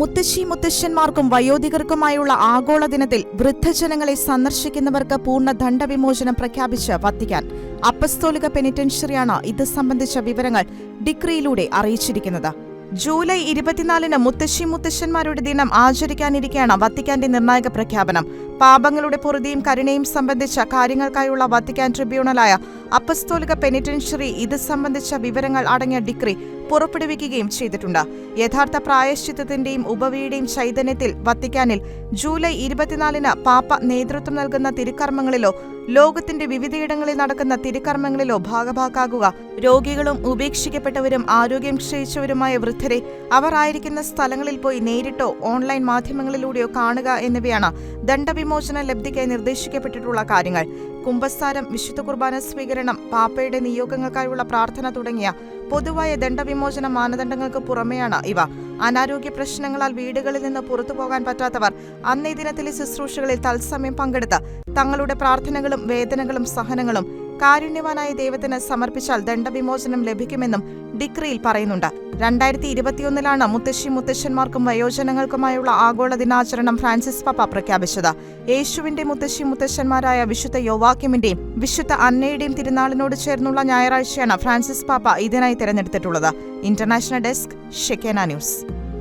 മുത്തശ്ശി മുത്തശ്ശന്മാർക്കും വയോധികർക്കുമായുള്ള ആഗോള ദിനത്തിൽ വൃദ്ധജനങ്ങളെ സന്ദർശിക്കുന്നവർക്ക് പൂർണ ദണ്ഡവിമോചനം പ്രഖ്യാപിച്ച് വത്തിക്കാൻ അപ്പസ്തോലിക പെനിറ്റൻഷ്യറിയാണ് ഇത് സംബന്ധിച്ച വിവരങ്ങൾ ഡിക്രിയിലൂടെ അറിയിച്ചിരിക്കുന്നത്. ജൂലൈ ഇരുപത്തിനാലിന് മുത്തശ്ശി മുത്തശ്ശന്മാരുടെ ദിനം ആചരിക്കാനിരിക്കെയാണ് വത്തിക്കാന്റെ നിർണായക പ്രഖ്യാപനം. പാപങ്ങളുടെ പൊറുതിയും കരുണയും സംബന്ധിച്ച കാര്യങ്ങൾക്കായുള്ള വത്തിക്കാൻ ട്രിബ്യൂണലായ അപ്പസ്തോലിക പെനിറ്റൻഷ്യറി ഇത് സംബന്ധിച്ച വിവരങ്ങൾ അടങ്ങിയ ഡിക്രി പുറപ്പെടുവിക്കുകയും ചെയ്തിട്ടുണ്ട്. യഥാർത്ഥ പ്രായശ്ചിത്തത്തിന്റെയും ഉപവിയുടെയും ചൈതന്യത്തിൽ വത്തിക്കാനിൽ ജൂലൈ ഇരുപത്തിനാലിന് പാപ്പ നേതൃത്വം നൽകുന്ന തിരുക്കർമ്മങ്ങളിലോ ലോകത്തിന്റെ വിവിധയിടങ്ങളിൽ നടക്കുന്ന തിരുക്കർമ്മങ്ങളിലോ ഭാഗഭാക്കാകുക. രോഗികളും ഉപേക്ഷിക്കപ്പെട്ടവരും ആരോഗ്യം ക്ഷയിച്ചവരുമായ വൃദ്ധരെ അവർ ആയിരിക്കുന്ന സ്ഥലങ്ങളിൽ പോയി നേരിട്ടോ ഓൺലൈൻ മാധ്യമങ്ങളിലൂടെയോ കാണുക എന്നിവയാണ് ദണ്ഡവിമോചന ലബ്ധിക്കായി നിർദ്ദേശിക്കപ്പെട്ടിട്ടുള്ള കാര്യങ്ങൾ. കുംഭസ്ഥാനം വിശുദ്ധ കുർബാന സ്വീകരണം പാപ്പയുടെ നിയോഗങ്ങൾക്കായുള്ള പ്രാർത്ഥന തുടങ്ങിയ പൊതുവായ ദണ്ഡവിമോചന മാനദണ്ഡങ്ങൾക്ക് പുറമെയാണ് ഇവ. അനാരോഗ്യ പ്രശ്നങ്ങളാൽ വീടുകളിൽ നിന്ന് പുറത്തു പോകാൻ പറ്റാത്തവർ അന്നേ ദിനത്തിലെ ശുശ്രൂഷകളിൽ തത്സമയം പങ്കെടുത്ത് തങ്ങളുടെ പ്രാർത്ഥനകളും വേദനകളും സഹനങ്ങളും കാരുണ്യവാനായ ദൈവത്തിന് സമർപ്പിച്ചാൽ ദണ്ഡവിമോചനം ലഭിക്കുമെന്നും ഡിക്രിയിൽ പറയുന്നുണ്ട്. രണ്ടായിരത്തി ഇരുപത്തിയൊന്നിലാണ് മുത്തശ്ശി മുത്തശ്ശന്മാർക്കും വയോജനങ്ങൾക്കുമായുള്ള ആഗോള ദിനാചരണം ഫ്രാൻസിസ് പാപ്പ പ്രഖ്യാപിച്ചത്. യേശുവിന്റെ മുത്തശ്ശി മുത്തശ്ശന്മാരായ വിശുദ്ധ യോവാക്യമിന്റെയും വിശുദ്ധ അന്നയുടെയും തിരുനാളിനോട് ചേർന്നുള്ള ഞായറാഴ്ചയാണ് ഫ്രാൻസിസ് പാപ്പ ഇതിനായി തെരഞ്ഞെടുത്തിട്ടുള്ളത്. International desk Shekinah news.